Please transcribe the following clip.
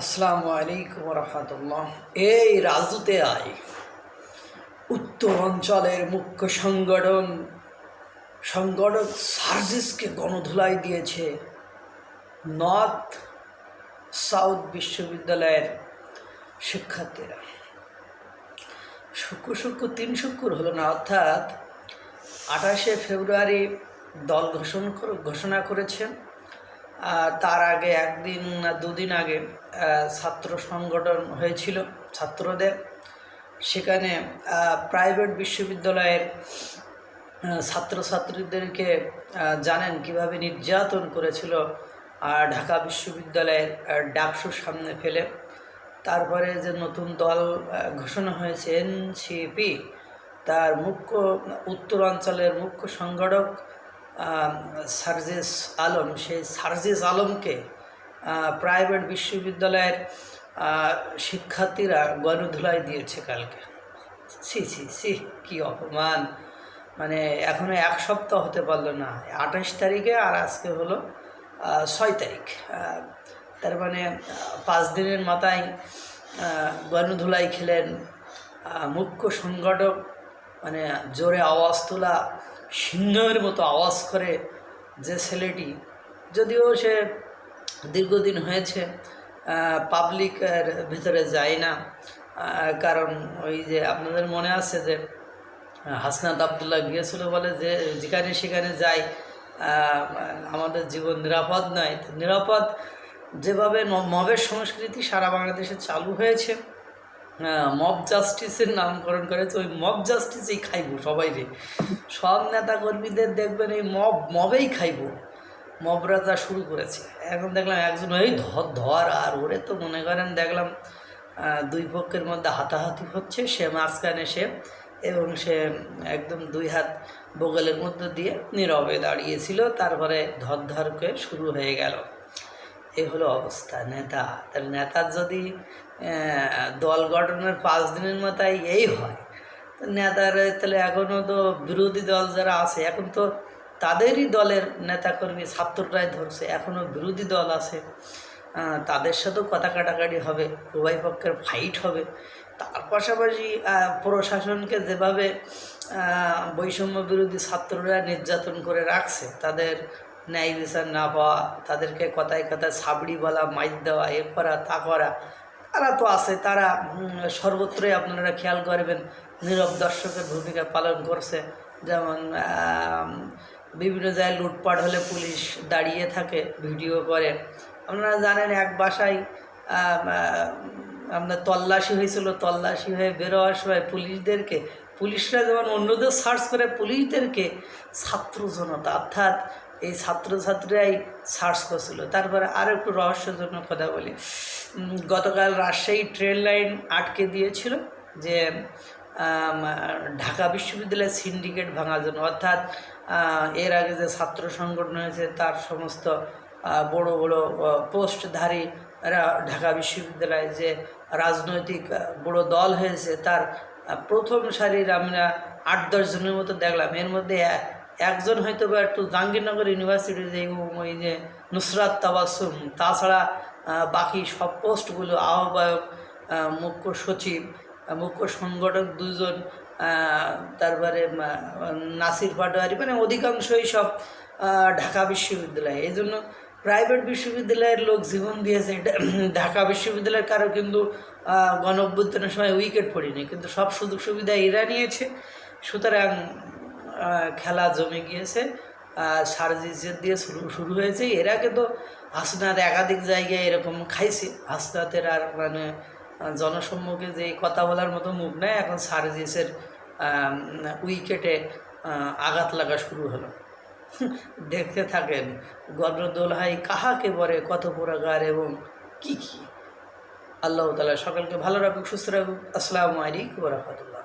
আসসালামু আলাইকুম রহমতুল্লাহ এই রাজদূতে আয় উত্তর অঞ্চলের মুখ্য সংগঠন, সংগঠক সার্জিসকে গণধুলাই দিয়েছে। নর্থ সাউথ বিশ্ববিদ্যালয়ের শিক্ষার্থীরা। শুক্র শুক্র তিন শুক্র হলো না, অর্থাৎ আঠাশে ফেব্রুয়ারি দল ঘোষণা ঘোষণা করেছেন। তার আগে একদিন দুদিন আগে ছাত্র সংগঠন হয়েছিল ছাত্রদের। সেখানে প্রাইভেট বিশ্ববিদ্যালয়ের ছাত্রছাত্রীদেরকে জানেন কীভাবে নির্যাতন করেছিল ঢাকা বিশ্ববিদ্যালয়ের ডাকসুর সামনে ফেলে। তারপরে যে নতুন দল ঘোষণা হয়েছে, এনসিপি, তার মুখ্য উত্তরাঞ্চলের মুখ্য সংগঠক সার্জিস আলম, সেই সার্জেস আলমকে প্রাইভেট বিশ্ববিদ্যালয়ের শিক্ষার্থীরা গণধুলাই দিয়েছে কালকে। ছি ছি ছি, কী অপমান। মানে এখনও এক সপ্তাহ হতে পারল না। আঠাশ তারিখে আর আজকে হলো ছয় তারিখ। তার মানে পাঁচ দিনের মাথায় গণধুলাই খেলেন মুখ্য সংগঠক মানে জোরে আওয়াজ তোলা সিংহের মতো আওয়াজ করে যে ছেলেটি, যদিও সে দীর্ঘদিন হয়েছে পাবলিকের ভিতরে যায় না কারণ ওই যে আপনাদের মনে আছে যে হাসনাত আবদুল্লাহ গিয়েছিল বলে যে, যেখানে সেখানে যাই আমাদের জীবন নিরাপদ নয়। নিরাপদ যেভাবে মবের সংস্কৃতি সারা বাংলাদেশে চালু হয়েছে মব জাস্টিসের নামকরণ করেছে ওই মব জাস্টিসেই খাইব সবাই রে। সব নেতা কর্মীদের দেখবেন এই মব মবেই খাইব। মবরা যা শুরু করেছে। এখন দেখলাম একজন ওই ধর ধর আর ওরে তো মনে করেন দেখলাম দুই পক্ষের মধ্যে হাতাহাতি হচ্ছে। সে মাঝখানে সে এবং সে একদম দুই হাত বগলের মধ্যে দিয়ে নীরবে দাঁড়িয়েছিল। তারপরে ধর ধর করে শুরু হয়ে গেল। এই হলো অবস্থা। নেতা, তাহলে নেতার যদি দল গঠনের পাঁচ দিনের মাথায় এই হয়। তো নেতার তাহলে এখনও তো বিরোধী দল যারা আছে, এখন তো তাদেরই দলের নেতাকর্মী ছাত্ররাই ধরছে এখনও বিরোধী দল আছে। তাদের সাথেও কথা কাটাকাটি হবে, উভয় পক্ষের ফাইট হবে। তার পাশাপাশি প্রশাসনকে যেভাবে বৈষম্য বিরোধী ছাত্ররা নির্যাতন করে রাখছে, তাদের ন্যায় বিচার না পাওয়া, তাদেরকে কথায় কথায় ছাবড়ি বলা, মাইর দেওয়া, এ করা, তা করা তারা তো আছে, তারা সর্বত্রই আপনারা খেয়াল করবেন, নীরব দর্শকের ভূমিকা পালন করছে। যেমন বিভিন্ন জায়গায় লুটপাট হলে পুলিশ দাঁড়িয়ে থাকে, ভিডিও করে। আপনারা জানেন, এক বাসায় আপনার তল্লাশি হয়েছিল, তল্লাশি হয়ে বেরোয়ার সময় পুলিশদেরকে পুলিশরা যেমন অন্যদের সার্চ করে পুলিশদেরকে ছাত্র জনতা অর্থাৎ এই ছাত্রছাত্রীরাই সার্চ করছিল। তারপরে আরও একটু রহস্যজনক কথা বলি। গতকাল রাজশাহী ট্রেন লাইন আটকে দিয়েছিল যে ঢাকা বিশ্ববিদ্যালয়ের সিন্ডিকেট ভাঙার জন্য। অর্থাৎ এর আগে যে ছাত্র সংগঠন হয়েছে, তার সমস্ত বড় বড় পোস্টধারী ঢাকা বিশ্ববিদ্যালয়ে যে রাজনৈতিক বড় দল হয়েছে, তার প্রথম সারির আমরা আট, দশ জনের মতো দেখলাম। এর মধ্যে একজন হয়তো বা একটু জাহাঙ্গীরনগর ইউনিভার্সিটিতে ওই যে নুসরাত তাবাসুম, তাছাড়া বাকি সব পোস্টগুলো আহ্বায়ক মুখ্য সচিব মুখ্য সংগঠক দুজন তারপরে নাসির পাটোয়ারি মানে অধিকাংশই সব ঢাকা বিশ্ববিদ্যালয়। এই জন্য প্রাইভেট বিশ্ববিদ্যালয়ের লোক জীবন দিয়েছে। এটা ঢাকা বিশ্ববিদ্যালয়ের কারও কিন্তু গণ অভ্যুত্থানের সময় উইকেট পড়েনি। কিন্তু সব সুযোগ সুবিধা এরা নিয়েছে। সুতরাং খেলা জমে গিয়েছে। সার্জিসের দিয়ে শুরু শুরু হয়েছে। এর আগে তো হাসনাত একাধিক জায়গায় এরকম খাইছে। হাসনাতের আর মানে জনসম্মুখে যে কথা বলার মতো মুখ নেয় এখন সার্জিসের উইকেটে আঘাত লাগা শুরু হলো। দেখতে থাকেন। গর্ণদোলহাই কাহাকে বলে কত পুরাগার এবং কি কি? আল্লাহ তালা সকলকে ভালো রাখুক, সুস্থ রাখুক। আসসালামু আলাইকুম রহমতুল্লাহ।